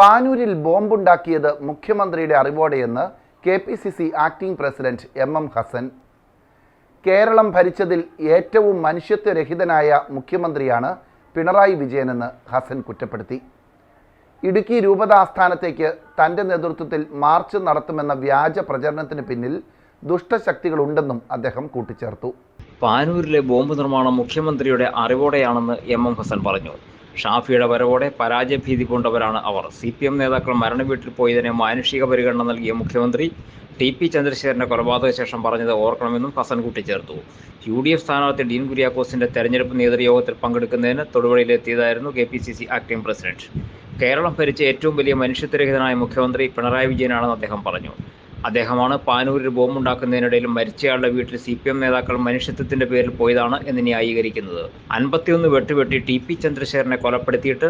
പാനൂരിൽ ബോംബുണ്ടാക്കിയത് മുഖ്യമന്ത്രിയുടെ അറിവോടെയെന്ന് K P C C acting president M M Hasan. Keralam ഭരിച്ചതിൽ ഏറ്റവും മനുഷ്യത്വരഹിതനായ മുഖ്യമന്ത്രിയാണ് പിണറായി വിജയനെന്ന് ഹസൻ കുറ്റപ്പെടുത്തി. ഇടുക്കി രൂപത ആസ്ഥാനത്തേക്ക് തന്റെ നേതൃത്വത്തിൽ മാർച്ച് നടത്തുമെന്ന വ്യാജ പ്രചരണത്തിന് പിന്നിൽ ദുഷ്ടശക്തികളുണ്ടെന്നും അദ്ദേഹം കൂട്ടിച്ചേർത്തു. പാനൂരിലെ ബോംബ് നിർമ്മാണം മുഖ്യമന്ത്രിയുടെ അറിവോടെയാണെന്ന് എം എം ഹസൻ പറഞ്ഞു. ഷാഫിയുടെ വരവോടെ പരാജയഭീതി കൊണ്ടവരാണ് അവർ. സി പി എം നേതാക്കൾ മരണവീട്ടിൽ പോയതിനെ മാനുഷിക പരിഗണന നൽകിയ മുഖ്യമന്ത്രി ടി പി ചന്ദ്രശേഖരന്റെ കൊലപാതക ശേഷം പറഞ്ഞത് ഓർക്കണമെന്നും ഹസൻ കൂട്ടിച്ചേർത്തു യു ഡി എഫ് സ്ഥാനാർത്ഥി ഡീൻ കുര്യാക്കോസിന്റെ തെരഞ്ഞെടുപ്പ് നേതൃയോഗത്തിൽ പങ്കെടുക്കുന്നതിന് തൊടുപുഴയിലെത്തിയതായിരുന്നു K P C C acting president. Keralam ഭരിച്ച ഏറ്റവും വലിയ മനുഷ്യത്വരഹിതനായ മുഖ്യമന്ത്രി പിണറായി വിജയനാണെന്ന് അദ്ദേഹം പറഞ്ഞു. അദ്ദേഹമാണ് പാനൂരിൽ ബോംബുണ്ടാക്കുന്നതിനിടയിൽ മരിച്ചയാളുടെ വീട്ടിൽ സി പി എം നേതാക്കൾ മനുഷ്യത്വത്തിന്റെ പേരിൽ പോയതാണ് എന്ന് ന്യായീകരിക്കുന്നത്. അൻപത്തിയൊന്ന് വെട്ടുവെട്ടി ടി പി ചന്ദ്രശേഖരനെ കൊലപ്പെടുത്തിയിട്ട്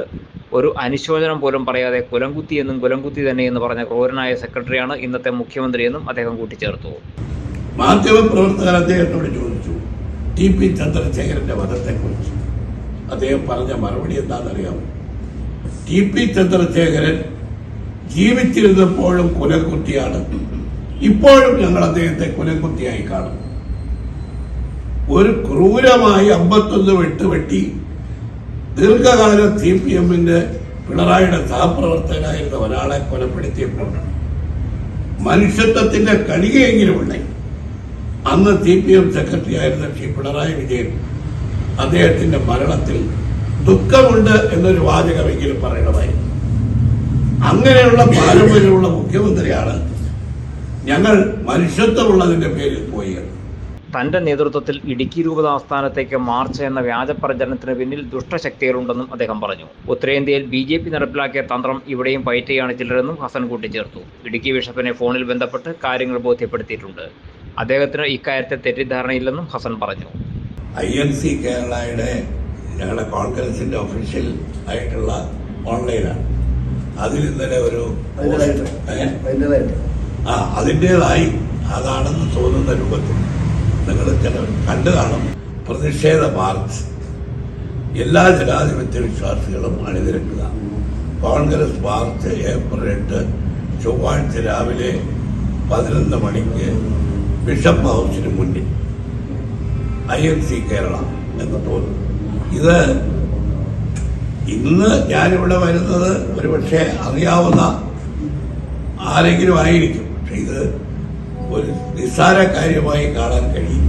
ഒരു അനുശോചനം പോലും പറയാതെ കുലംകുത്തി എന്നും കുലംകുത്തി തന്നെ എന്ന് പറഞ്ഞ ക്രൂരനായ സെക്രട്ടറിയാണ് ഇന്നത്തെ മുഖ്യമന്ത്രിയെന്നും അദ്ദേഹം കൂട്ടിച്ചേർത്തു. മാധ്യമപ്രവർത്തകർ അദ്ദേഹത്തോട് ചോദിച്ചു ടി പി ചന്ദ്രശേഖരന്റെ വധത്തെക്കുറിച്ച്. അദ്ദേഹം പറഞ്ഞ മറുപടി എന്താണെന്നറിയാമോ? ടി പി ചന്ദ്രശേഖരൻ ജീവിച്ചിരുന്നപ്പോഴും കുലകുത്തിയാണ്. ഇപ്പോഴും ഞങ്ങൾ അദ്ദേഹത്തെ കുലക്കുത്തിയായി കാണും. ഒരു ക്രൂരമായി അമ്പത്തൊന്ന് വെട്ടുവെട്ടി ദീർഘകാലം സി പി എമ്മിന്റെ പിണറായിയുടെ സഹപ്രവർത്തകനായിരുന്ന ഒരാളെ കൊലപ്പെടുത്തിയപ്പോൾ മനുഷ്യത്വത്തിന്റെ കണികയെങ്കിലും ഉണ്ടെങ്കിൽ അന്ന് സി പി എം സെക്രട്ടറി ആയിരുന്ന ശ്രീ പിണറായി വിജയൻ അദ്ദേഹത്തിന്റെ മരണത്തിൽ ദുഃഖമുണ്ട് എന്നൊരു വാചകമെങ്കിലും പറയണമായിരുന്നു. അങ്ങനെയുള്ള പാരമ്പര്യമുള്ള മുഖ്യമന്ത്രിയാണ് ഞങ്ങൾ മനുഷ്യത്വമുള്ളതിന്റെ പേരിൽ പോയി. തന്റെ നേതൃത്വത്തിൽ ഇടുക്കി രൂപത ആസ്ഥാനത്തേക്ക് മാർച്ച് എന്ന വ്യാജ പ്രചരണത്തിന് പിന്നിൽ ദുഷ്ടശക്തികളുണ്ടെന്നും അദ്ദേഹം പറഞ്ഞു. ഉത്തരേന്ത്യയിൽ ബി ജെ പി നടപ്പിലാക്കിയ തന്ത്രം ഇവിടെയും പയറ്റുകയാണ് ചിലരെന്നും ഹസൻ കൂട്ടിച്ചേർത്തു. ഇടുക്കി ബിഷപ്പിനെ ഫോണിൽ ബന്ധപ്പെട്ട് കാര്യങ്ങൾ ബോധ്യപ്പെടുത്തിയിട്ടുണ്ട്. അദ്ദേഹത്തിന് ഇക്കാര്യത്തെ തെറ്റിദ്ധാരണയില്ലെന്നും ഹസൻ പറഞ്ഞു. ഐ എൻ സി കേരളയുടെ ഞങ്ങളുടെ കോൺഗ്രസിന്റെ ഒഫീഷ്യൽ ആയിട്ടുള്ള ഓൺലൈനാണ് അതിൽ ഇന്നലെ ഒരു? ആ അതിന്റെതായി അതാണെന്ന് തോന്നുന്ന രൂപത്തിൽ നിങ്ങൾ ചില കണ്ടു കാണും പ്രതിഷേധ മാർച്ച്. എല്ലാ ജനാധിപത്യ വിശ്വാസികളും അണിനിരക്കുക. കോൺഗ്രസ് മാർച്ച് ഏപ്രിൽ എട്ട് ചൊവ്വാഴ്ച രാവിലെ പതിനൊന്ന് മണിക്ക് ബിഷപ്പ് ഹൗസിന് മുന്നിൽ. ഐ എൻ സി കേരള എന്ന് തോന്നുന്നു. ഇത് ഇന്ന് ഞാനിവിടെ വരുന്നത് ഒരുപക്ഷെ അറിയാവുന്ന ആരെങ്കിലും ആയിരിക്കും. പക്ഷെ ഇത് ഒരു നിസ്സാര കാര്യമായി കാണാൻ കഴിയും